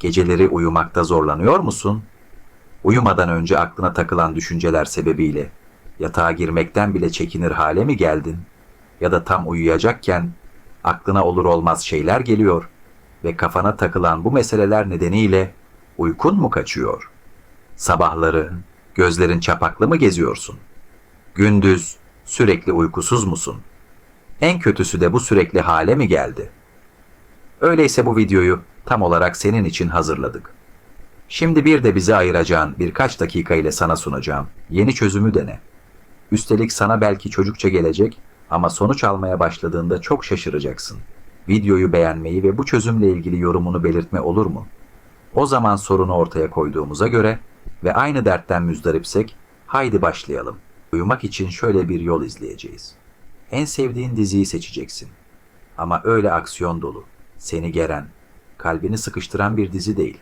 Geceleri uyumakta zorlanıyor musun? Uyumadan önce aklına takılan düşünceler sebebiyle yatağa girmekten bile çekinir hale mi geldin? Ya da tam uyuyacakken aklına olur olmaz şeyler geliyor ve kafana takılan bu meseleler nedeniyle uykun mu kaçıyor? Sabahları gözlerin çapaklı mı geziyorsun? Gündüz sürekli uykusuz musun? En kötüsü de bu sürekli hale mi geldi? Öyleyse bu videoyu tam olarak senin için hazırladık. Şimdi bir de bizi ayıracağın birkaç dakika ile sana sunacağım yeni çözümü dene. Üstelik sana belki çocukça gelecek ama sonuç almaya başladığında çok şaşıracaksın. Videoyu beğenmeyi ve bu çözümle ilgili yorumunu belirtme olur mu? O zaman sorunu ortaya koyduğumuza göre ve aynı dertten müzdaripsek haydi başlayalım. Uyumak için şöyle bir yol izleyeceğiz. En sevdiğin diziyi seçeceksin. Ama öyle aksiyon dolu, seni geren, kalbini sıkıştıran bir dizi değil.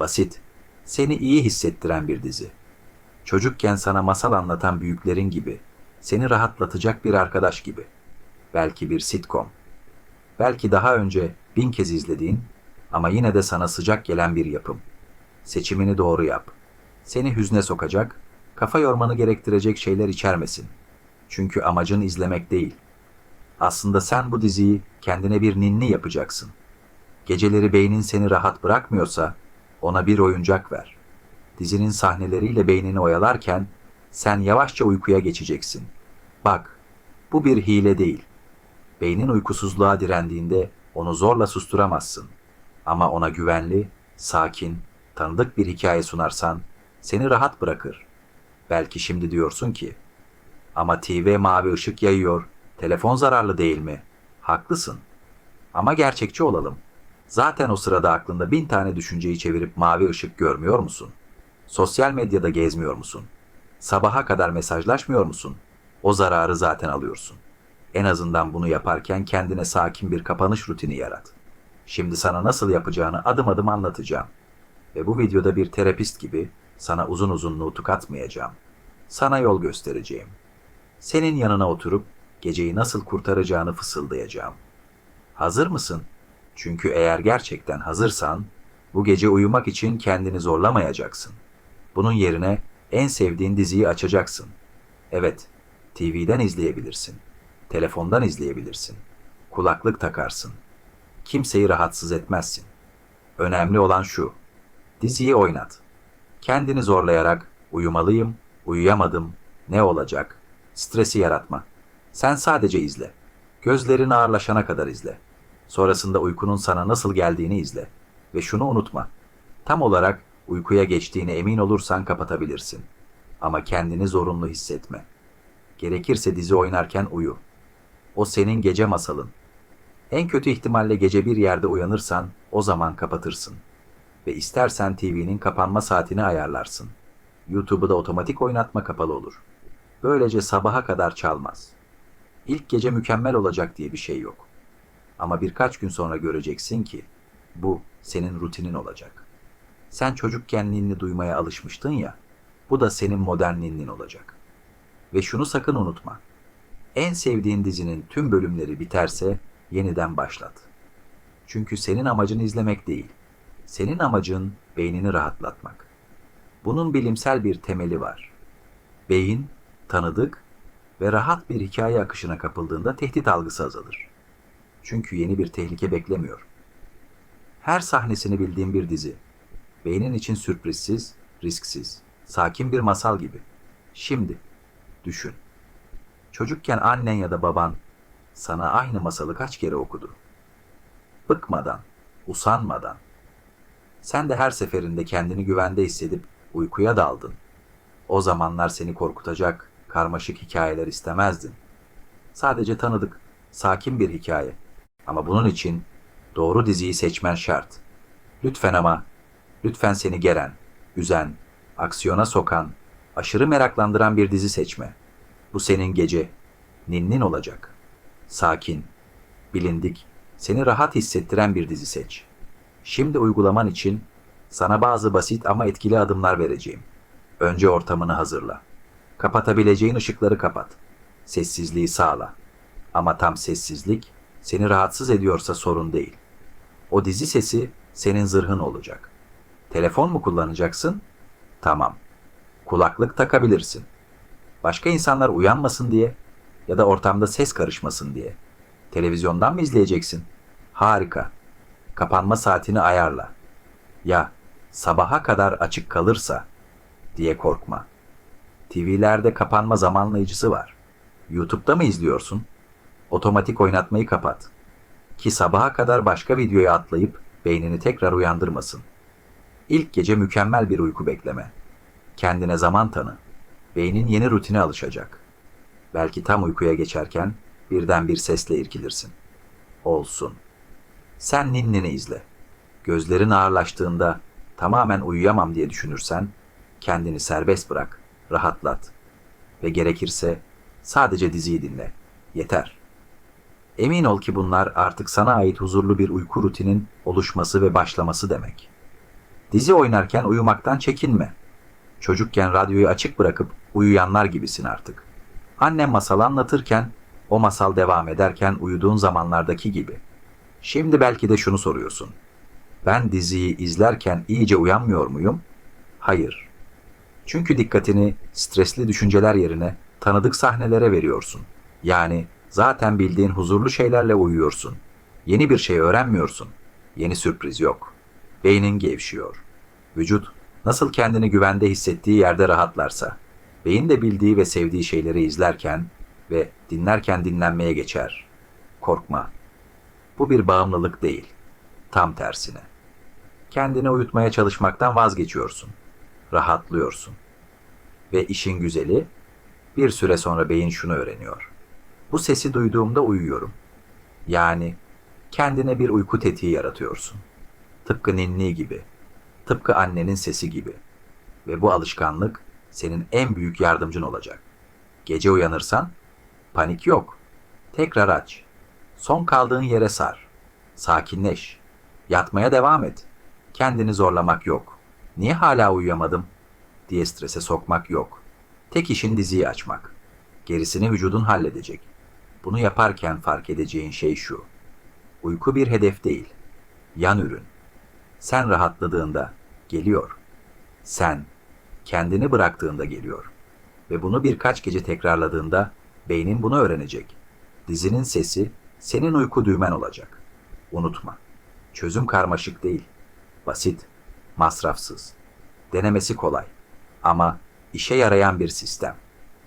Basit, seni iyi hissettiren bir dizi. Çocukken sana masal anlatan büyüklerin gibi, seni rahatlatacak bir arkadaş gibi. Belki bir sitcom. Belki daha önce bin kez izlediğin ama yine de sana sıcak gelen bir yapım. Seçimini doğru yap. Seni hüzne sokacak, kafa yormanı gerektirecek şeyler içermesin. Çünkü amacın izlemek değil. Aslında sen bu diziyi kendine bir ninni yapacaksın. Geceleri beynin seni rahat bırakmıyorsa ona bir oyuncak ver. Dizinin sahneleriyle beynini oyalarken sen yavaşça uykuya geçeceksin. Bak, bu bir hile değil. Beynin uykusuzluğa direndiğinde onu zorla susturamazsın. Ama ona güvenli, sakin, tanıdık bir hikaye sunarsan seni rahat bırakır. Belki şimdi diyorsun ki, ama TV mavi ışık yayıyor, telefon zararlı değil mi? Haklısın. Ama gerçekçi olalım. Zaten o sırada aklında bin tane düşünceyi çevirip mavi ışık görmüyor musun? Sosyal medyada gezmiyor musun? Sabaha kadar mesajlaşmıyor musun? O zararı zaten alıyorsun. En azından bunu yaparken kendine sakin bir kapanış rutini yarat. Şimdi sana nasıl yapacağını adım adım anlatacağım. Ve bu videoda bir terapist gibi sana uzun uzun nutuk atmayacağım. Sana yol göstereceğim. Senin yanına oturup geceyi nasıl kurtaracağını fısıldayacağım. Hazır mısın? Çünkü eğer gerçekten hazırsan bu gece uyumak için kendini zorlamayacaksın. Bunun yerine en sevdiğin diziyi açacaksın. Evet, TV'den izleyebilirsin. Telefondan izleyebilirsin. Kulaklık takarsın. Kimseyi rahatsız etmezsin. Önemli olan şu. Diziyi oynat. Kendini zorlayarak uyumalıyım, uyuyamadım, ne olacak? Stresi yaratma. Sen sadece izle. Gözlerin ağırlaşana kadar izle. Sonrasında uykunun sana nasıl geldiğini izle. Ve şunu unutma. Tam olarak uykuya geçtiğine emin olursan kapatabilirsin. Ama kendini zorunlu hissetme. Gerekirse dizi oynarken uyu. O senin gece masalın. En kötü ihtimalle gece bir yerde uyanırsan o zaman kapatırsın. Ve istersen TV'nin kapanma saatini ayarlarsın. YouTube'u da otomatik oynatma kapalı olur. Böylece sabaha kadar çalmaz. İlk gece mükemmel olacak diye bir şey yok. Ama birkaç gün sonra göreceksin ki bu senin rutinin olacak. Sen çocukken ninni duymaya alışmıştın ya, bu da senin modern ninnin olacak. Ve şunu sakın unutma. En sevdiğin dizinin tüm bölümleri biterse yeniden başlat. Çünkü senin amacın izlemek değil. Senin amacın beynini rahatlatmak. Bunun bilimsel bir temeli var. Beyin tanıdık ve rahat bir hikaye akışına kapıldığında tehdit algısı azalır. Çünkü yeni bir tehlike beklemiyor. Her sahnesini bildiğin bir dizi. Beynin için sürprizsiz, risksiz, sakin bir masal gibi. Şimdi düşün. Çocukken annen ya da baban sana aynı masalı kaç kere okudu? Bıkmadan, usanmadan. Sen de her seferinde kendini güvende hissedip uykuya daldın. O zamanlar seni korkutacak, karmaşık hikayeler istemezdin. Sadece tanıdık, sakin bir hikaye. Ama bunun için doğru diziyi seçmen şart. Lütfen ama, lütfen seni geren, üzen, aksiyona sokan, aşırı meraklandıran bir dizi seçme. Bu senin gece, ninnin olacak. Sakin, bilindik, seni rahat hissettiren bir dizi seç. Şimdi uygulaman için sana bazı basit ama etkili adımlar vereceğim. Önce ortamını hazırla. Kapatabileceğin ışıkları kapat. Sessizliği sağla. Ama tam sessizlik seni rahatsız ediyorsa sorun değil. O dizi sesi senin zırhın olacak. Telefon mu kullanacaksın? Tamam. Kulaklık takabilirsin. Başka insanlar uyanmasın diye ya da ortamda ses karışmasın diye. Televizyondan mı izleyeceksin? Harika. Kapanma saatini ayarla. Ya sabaha kadar açık kalırsa diye korkma. TV'lerde kapanma zamanlayıcısı var. YouTube'da mı izliyorsun? Otomatik oynatmayı kapat. Ki sabaha kadar başka videoya atlayıp beynini tekrar uyandırmasın. İlk gece mükemmel bir uyku bekleme. Kendine zaman tanı. Beynin yeni rutine alışacak. Belki tam uykuya geçerken birden bir sesle irkilirsin. Olsun. Sen ninnini izle. Gözlerin ağırlaştığında tamamen uyuyamam diye düşünürsen kendini serbest bırak, rahatlat. Ve gerekirse sadece diziyi dinle. Yeter. Emin ol ki bunlar artık sana ait huzurlu bir uyku rutinin oluşması ve başlaması demek. Dizi oynarken uyumaktan çekinme. Çocukken radyoyu açık bırakıp uyuyanlar gibisin artık. Annem masal anlatırken, o masal devam ederken uyuduğun zamanlardaki gibi. Şimdi belki de şunu soruyorsun. Ben diziyi izlerken iyice uyanmıyor muyum? Hayır. Çünkü dikkatini stresli düşünceler yerine tanıdık sahnelere veriyorsun. Yani zaten bildiğin huzurlu şeylerle uyuyorsun. Yeni bir şey öğrenmiyorsun. Yeni sürpriz yok. Beynin gevşiyor. Vücut nasıl kendini güvende hissettiği yerde rahatlarsa, beyin de bildiği ve sevdiği şeyleri izlerken ve dinlerken dinlenmeye geçer. Korkma. Bu bir bağımlılık değil. Tam tersine. Kendini uyutmaya çalışmaktan vazgeçiyorsun. Rahatlıyorsun. Ve işin güzeli, bir süre sonra beyin şunu öğreniyor. Bu sesi duyduğumda uyuyorum. Yani kendine bir uyku tetiği yaratıyorsun. Tıpkı ninni gibi. Tıpkı annenin sesi gibi. Ve bu alışkanlık senin en büyük yardımcın olacak. Gece uyanırsan panik yok. Tekrar aç. Son kaldığın yere sar. Sakinleş. Yatmaya devam et. Kendini zorlamak yok. Niye hala uyuyamadım diye strese sokmak yok. Tek işin diziyi açmak. Gerisini vücudun halledecek. Bunu yaparken fark edeceğin şey şu. Uyku bir hedef değil. Yan ürün. Sen rahatladığında geliyor. Sen kendini bıraktığında geliyor. Ve bunu birkaç gece tekrarladığında beynin bunu öğrenecek. Dizinin sesi senin uyku düğmen olacak. Unutma. Çözüm karmaşık değil. Basit, masrafsız. Denemesi kolay. Ama işe yarayan bir sistem.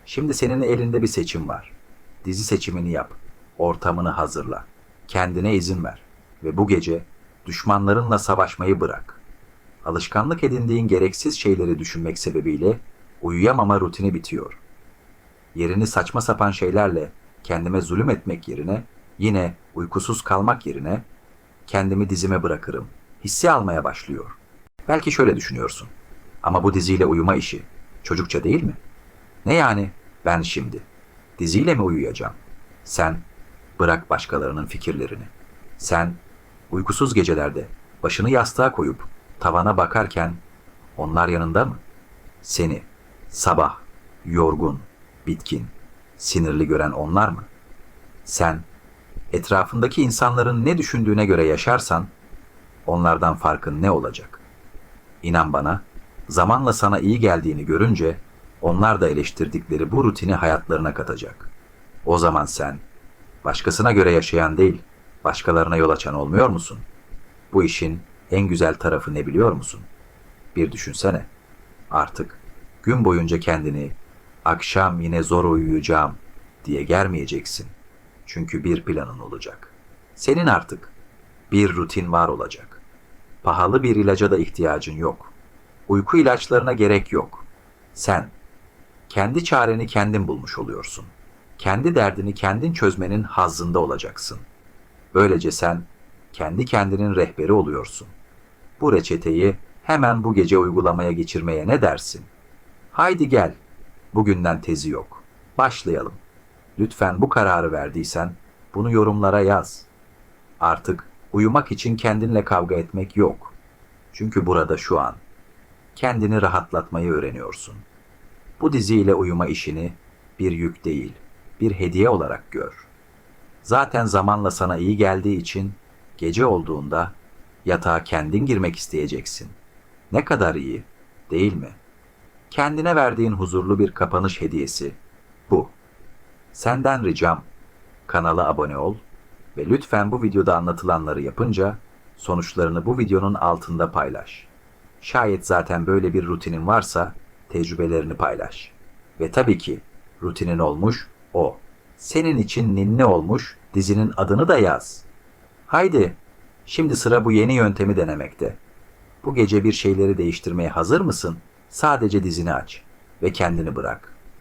Şimdi senin elinde bir seçim var. Dizi seçimini yap. Ortamını hazırla. Kendine izin ver. Ve bu gece düşmanlarınla savaşmayı bırak. Alışkanlık edindiğin gereksiz şeyleri düşünmek sebebiyle uyuyamama rutini bitiyor. Yerini saçma sapan şeylerle kendime zulüm etmek yerine yine uykusuz kalmak yerine kendimi dizime bırakırım. Hissi almaya başlıyor. Belki şöyle düşünüyorsun. Ama bu diziyle uyuma işi çocukça değil mi? Ne yani ben şimdi diziyle mi uyuyacağım? Sen bırak başkalarının fikirlerini. Sen uykusuz gecelerde başını yastığa koyup tavana bakarken onlar yanında mı? Seni sabah yorgun, bitkin, sinirli gören onlar mı? Sen etrafındaki insanların ne düşündüğüne göre yaşarsan onlardan farkın ne olacak? İnan bana, zamanla sana iyi geldiğini görünce onlar da eleştirdikleri bu rutini hayatlarına katacak. O zaman sen başkasına göre yaşayan değil, başkalarına yol açan olmuyor musun? Bu işin en güzel tarafı ne biliyor musun? Bir düşünsene. Artık gün boyunca kendini akşam yine zor uyuyacağım diye germeyeceksin. Çünkü bir planın olacak. Senin artık bir rutin var olacak. Pahalı bir ilaca da ihtiyacın yok. Uyku ilaçlarına gerek yok. Sen kendi çareni kendin bulmuş oluyorsun. Kendi derdini kendin çözmenin hazzında olacaksın. Böylece sen kendi kendinin rehberi oluyorsun. Bu reçeteyi hemen bu gece uygulamaya geçirmeye ne dersin? Haydi gel. Bugünden tezi yok. Başlayalım. Lütfen bu kararı verdiysen bunu yorumlara yaz. Artık uyumak için kendinle kavga etmek yok. Çünkü burada şu an kendini rahatlatmayı öğreniyorsun. Bu diziyle uyuma işini bir yük değil, bir hediye olarak gör. Zaten zamanla sana iyi geldiği için gece olduğunda Yatağa kendin girmek isteyeceksin. Ne kadar iyi, değil mi? Kendine verdiğin huzurlu bir kapanış hediyesi bu. Senden ricam kanala abone ol ve lütfen bu videoda anlatılanları yapınca sonuçlarını bu videonun altında paylaş. Şayet zaten böyle bir rutinin varsa tecrübelerini paylaş. Ve tabii ki rutinin olmuş o. Senin için ninni olmuş dizinin adını da yaz. Haydi, şimdi sıra bu yeni yöntemi denemekte. Bu gece bir şeyleri değiştirmeye hazır mısın? Sadece dizini aç ve kendini bırak.